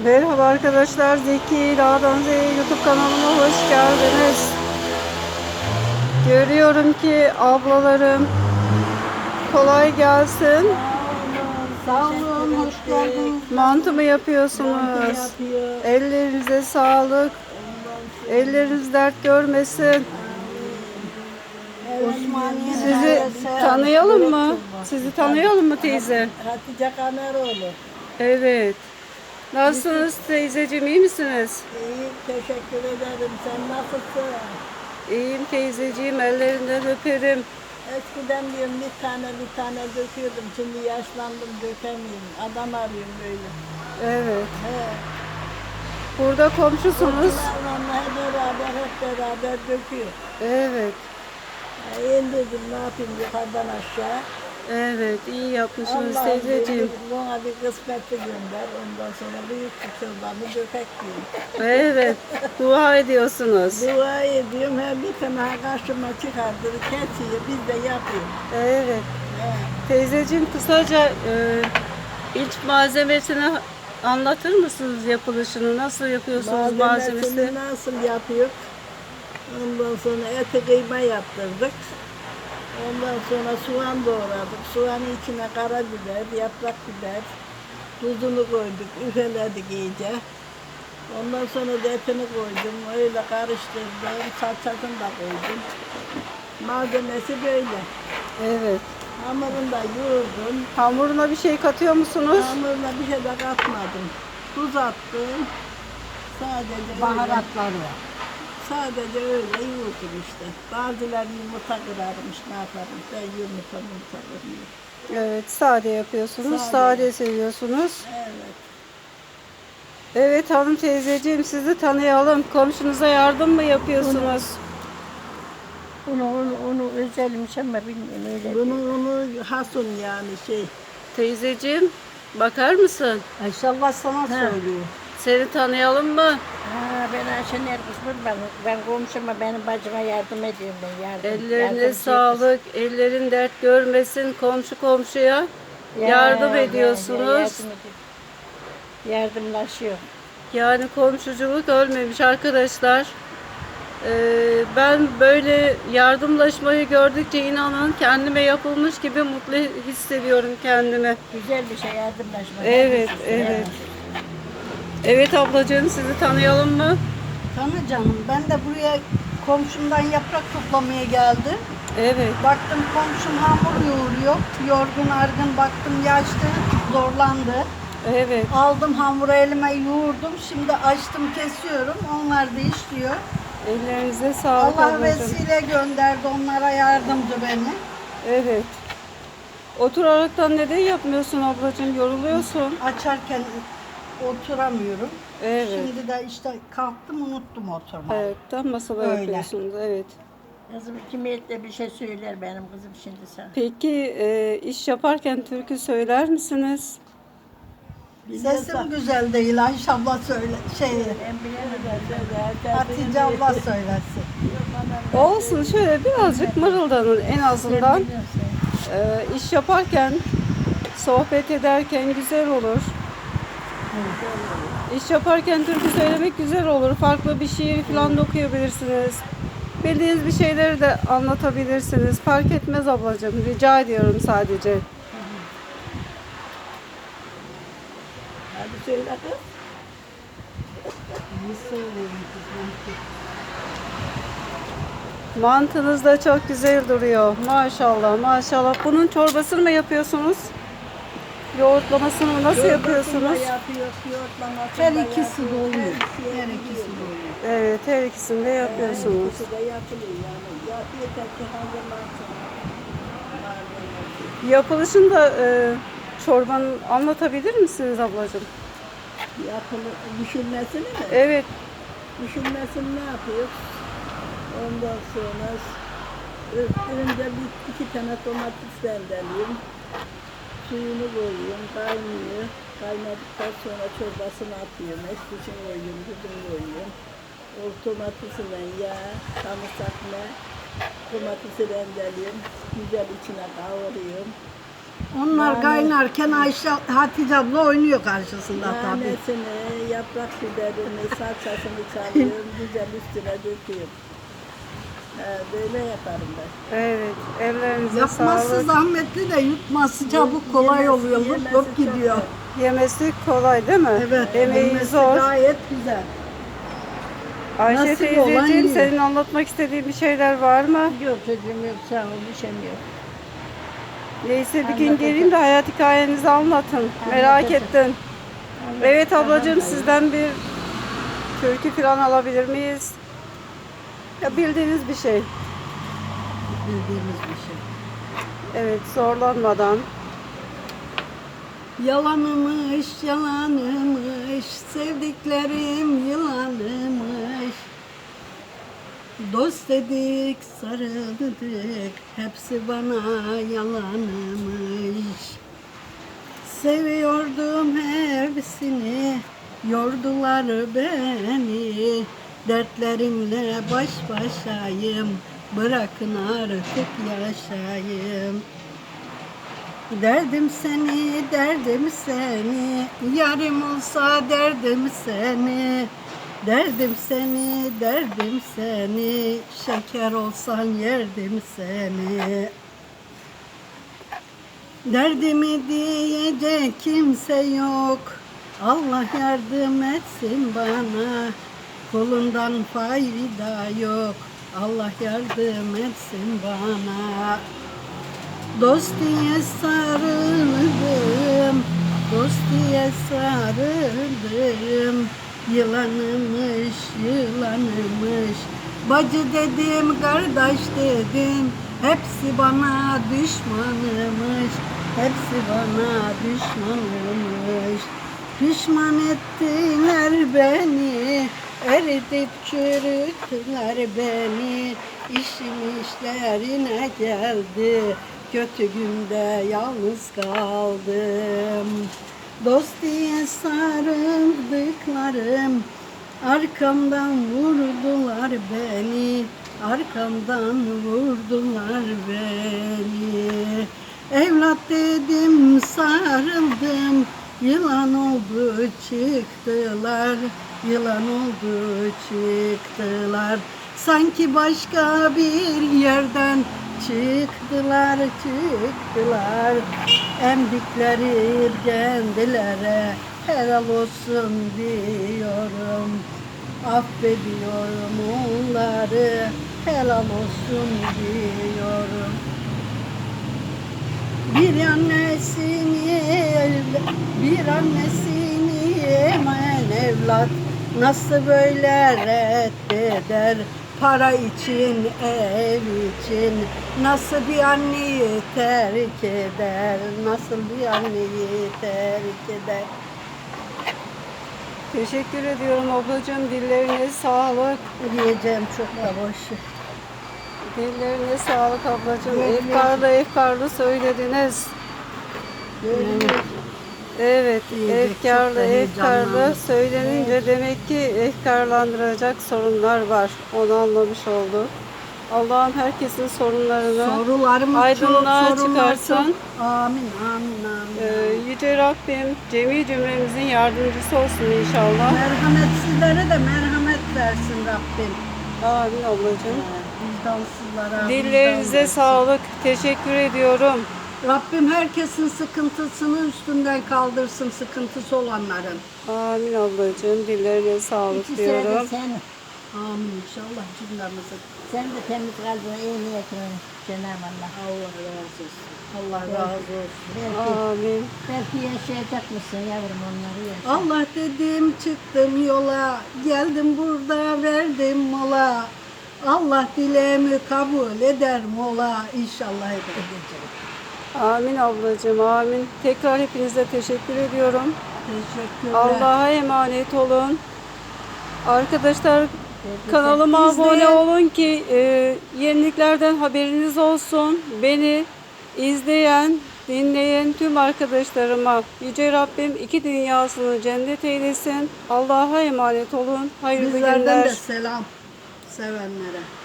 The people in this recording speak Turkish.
Merhaba arkadaşlar. Zeki Dağdan Z'ye YouTube kanalıma hoş geldiniz. Görüyorum ki ablalarım kolay gelsin. Sağ olun, hoş geldiniz. Mantı mı yapıyorsunuz? Yapıyor. Ellerinize sağlık. Elleriniz dert görmesin. Sizi tanıyalım mı? Sizi tanıyalım mı teyze? Hatice Kameroğlu. Evet. Nasılsınız teyzeciğim iyi misiniz? İyi, teşekkür ederim. Sen nasılsın? İyiyim teyzeciğim ellerinden öperim. Eskiden diyorum bir tane bir tane döküyordum. Şimdi yaşlandım dökemiyorum. Adam arıyorum böyle. Evet. He. Burada komşusunuz. Onlarla hep beraber hep beraber döküyor. Evet. Ha, indirdim ne yapayım yukarıdan aşağı. Evet iyi yapmışsınız teyzeciğim. bana bir kısmetli gönder. Ondan sonra büyük çorbamı dökek diyeyim. Evet. Dua ediyorsunuz. Dua ediyorum her bir tane karşıma çıkardır, kesiyor, biz de yapıyoruz. Evet. He. Teyzeciğim kısaca e, iç malzemesini anlatır mısınız yapılışını? Nasıl yapıyorsunuz malzemesi? Malzemesini nasıl yapıyor? Ondan sonra eti kıyma yaptırdık. Ondan sonra soğan doğradık. Soğanın içine karabiber, yaprak biber, tuzunu koyduk, üfeledik iyice. Ondan sonra da etini koydum, öyle karıştırdım, salçasını da koydum. Malzemesi böyle. Evet. Hamurunu da yoğurdum. Hamuruna bir şey katıyor musunuz? Hamuruna bir şey de katmadım. Tuz attım. Sadece öyle. Baharatları. Sadece öyle yoğurdum işte. Bazıları yumurta kırarmış ne yaparım. Ben yumurta yumurta kırmıyorum. Evet sade yapıyorsunuz. Sade. Sade seviyorsunuz. Evet. Evet hanım teyzeciğim sizi tanıyalım. Komşunuza yardım mı yapıyorsunuz? Onu, onu, onu özelmiş ama bilmiyorum öyle. Bunu onu hasun yani şey. Teyzeciğim bakar mısın? İnşallah sana söylüyor. Seni tanıyalım mı? Ha, ben Ayşe Nergis ben, ben komşuma benim bacıma yardım ediyorum ben yardım. Ellerine yardımcı sağlık, ellerin dert görmesin, komşu komşuya. Ya, yardım ya, ya, ediyorsunuz. yardım ediyor. Yardımlaşıyor. Yani komşuculuk ölmemiş arkadaşlar. Ee, ben böyle yardımlaşmayı gördükçe inanın kendime yapılmış gibi mutlu hissediyorum kendimi. Güzel bir şey yardımlaşmak. Evet, evet. Evet ablacığım sizi tanıyalım mı? Tanı canım. Ben de buraya komşumdan yaprak toplamaya geldim. Evet. Baktım komşum hamur yoğuruyor. Yorgun argın baktım yaşlı zorlandı. Evet. Aldım hamuru elime yoğurdum. Şimdi açtım kesiyorum. Onlar da işliyor. Ellerinize sağlık Allah ablacığım. vesile gönderdi onlara yardımcı beni. Evet. Oturaraktan neden yapmıyorsun ablacığım? Yoruluyorsun. Açarken oturamıyorum. Evet. Şimdi de işte kalktım unuttum oturmayı. Evet, tam masada Öyle. yapıyorsunuz. Evet. Kızım kimiyetle bir şey söyler benim kızım şimdi sana. Peki e, iş yaparken türkü söyler misiniz? Sesim güzel değil Ayşe abla söyle. Şey, Ben. Hatice abla söylesin. Olsun şöyle birazcık mırıldanın en azından. E, iş yaparken, sohbet ederken güzel olur. İş yaparken türkü söylemek güzel olur. Farklı bir şiir falan da okuyabilirsiniz. Bildiğiniz bir şeyleri de anlatabilirsiniz. Fark etmez ablacığım. Rica ediyorum sadece. Hadi söyle kız. Mantınız da çok güzel duruyor. Maşallah maşallah. Bunun çorbasını mı yapıyorsunuz? Yoğurtlamasını nasıl yapıyorsunuz? Her ikisi de oluyor. Her ikisi de oluyor. Evet her ikisini de yapıyorsunuz. İkisi de yapılıyor yani. Ya, yeter ki hazırlansın. Malzemesi. Yapılışını da e, çorbanın anlatabilir misiniz ablacığım? Yapılı, düşünmesini mi? Evet. Düşünmesini ne yapıyor? Ondan sonra ö- önce bir iki tane domates rendeliyorum. Suyunu koyuyorum, kaynıyor. Kaynadıktan sonra çorbasını atıyorum. Eskiçin koyuyorum, tuzunu koyuyorum. O domatesiyle yağ, sarımsak ne, domatesi rendeliyorum. Güzel içine kavuruyorum. Onlar kaynarken Ayşe Hatice abla oynuyor karşısında tabii. Nanesini, yaprak biberini, salçasını çalıyorum, güzel üstüne döküyorum. Ee, böyle yaparım ben. Evet, ellerinize Yapması sağlık. zahmetli de yutması çabuk kolay Yemesi- oluyor. Lup gidiyor. Yemesi kolay değil mi? Evet. Emeği yemesi zor. Gayet güzel. Ayşe Nasip olan teyzeciğim yiyor. senin anlatmak istediğin bir şeyler var mı? Yok çocuğum yok sağ ol bir şeyim yok. Neyse bir gün Anlatacağım. gelin de hayat hikayenizi anlatın. Merak Anlatacağım. ettim. Evet ablacığım sizden bir türkü falan alabilir miyiz? Ya bildiğiniz bir şey. Bildiğimiz bir şey. Evet zorlanmadan. Yalanımış, yalanımış, sevdiklerim yılanımış. Dost dedik, sarıldık, hepsi bana yalanımış. Seviyordum hepsini, yordular beni. Dertlerimle baş başayım, bırakın artık yaşayayım. Derdim seni, derdim seni, yarım olsa derdim seni. Derdim seni, derdim seni, şeker olsan yerdim seni. Derdimi diyecek kimse yok, Allah yardım etsin bana. Kolundan fayda yok, Allah yardım etsin bana. Dost diye sarıldım, dost diye sarıldım. Yılanımış, yılanımış. Bacı dedim, kardeş dedim. Hepsi bana düşmanımış, hepsi bana düşmanımış. Düşman ettiler beni, eritip çürüttüler beni. İşim işlerine geldi, kötü günde yalnız kaldım. Dost diye sarıldıklarım, arkamdan vurdular beni. Arkamdan vurdular beni. Evlat dedim sarıldım, yılan oldu çıktılar, yılan oldu çıktılar. Sanki başka bir yerden çıktılar, çıktılar. Emdikleri kendilere helal olsun diyorum. Affediyorum onları, helal olsun diyorum. Bir annesini, bir annesini yemen evlat nasıl böyle reddeder? Para için, ev için nasıl bir anneyi terk eder? Nasıl bir anneyi terk eder? Teşekkür ediyorum ablacığım. Dillerine sağlık. Diyeceğim çok da boş. Dillerine sağlık ablacığım. Evet, Efkarlı efkarlı söylediniz. Evet, efkarlı efkarlı söylenince demek ki efkarlandıracak sorunlar var. Onu anlamış olduk. Allah'ım herkesin sorunlarını Sorularımız aydınlığa çok, çıkarsın. çok. Amin, amin, amin. Ee, Yüce Rabbim cemi cümlemizin yardımcısı olsun inşallah. Merhametsizlere de merhamet versin Rabbim. Amin ablacığım. Vicdansızlara. Dillerinize sağlık. Teşekkür ediyorum. Rabbim herkesin sıkıntısını üstünden kaldırsın sıkıntısı olanların. Amin ablacığım. Dillerine sağlık İki diyorum. sen, Amin inşallah cümlemizin. sen de temiz kalbine iyi niyetine Cenab-ı Allah. Allah razı olsun. Allah razı olsun. Belki, Amin. belki yaşayacak mısın yavrum onları yaşa. Allah dedim çıktım yola, geldim burada verdim mola. Allah dileğimi kabul eder mola, inşallah edeceğim. Amin ablacığım. Amin. Tekrar hepinize teşekkür ediyorum. Teşekkürler. Allah'a emanet olun. Arkadaşlar kanalıma İzleyen- abone olun ki e, yeniliklerden haberiniz olsun. Beni izleyen, dinleyen tüm arkadaşlarıma Yüce Rabbim iki dünyasını cennet eylesin. Allah'a emanet olun. Hayırlı Bizlerden günler. de selam さようなら。